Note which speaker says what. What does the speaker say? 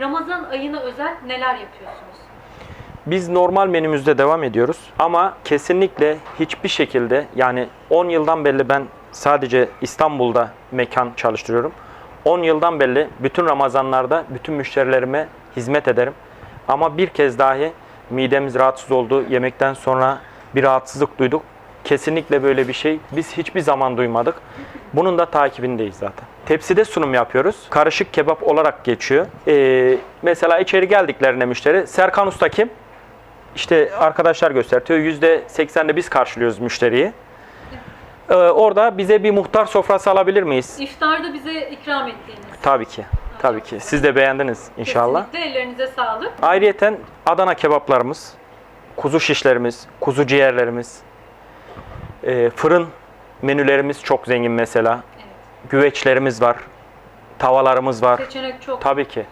Speaker 1: Ramazan ayına özel neler yapıyorsunuz?
Speaker 2: Biz normal menümüzde devam ediyoruz ama kesinlikle hiçbir şekilde yani 10 yıldan beri ben sadece İstanbul'da mekan çalıştırıyorum. 10 yıldan beri bütün Ramazanlarda bütün müşterilerime hizmet ederim. Ama bir kez dahi midemiz rahatsız oldu. Yemekten sonra bir rahatsızlık duyduk. Kesinlikle böyle bir şey biz hiçbir zaman duymadık. Bunun da takibindeyiz zaten. Tepside sunum yapıyoruz. Karışık kebap olarak geçiyor. Ee, mesela içeri geldiklerinde müşteri Serkan Usta kim? İşte arkadaşlar gösteriyor. %80'de biz karşılıyoruz müşteriyi. Ee, orada bize bir muhtar sofrası alabilir miyiz?
Speaker 1: İftarda bize ikram ettiğiniz.
Speaker 2: Tabii ki. Tabii ki. Siz de beğendiniz inşallah.
Speaker 1: Kesinlikle ellerinize sağlık.
Speaker 2: Ayrıyeten Adana kebaplarımız, kuzu şişlerimiz, kuzu ciğerlerimiz, e, fırın menülerimiz çok zengin mesela.
Speaker 1: Evet.
Speaker 2: Güveçlerimiz var, tavalarımız var.
Speaker 1: Seçenek çok.
Speaker 2: Tabii ki.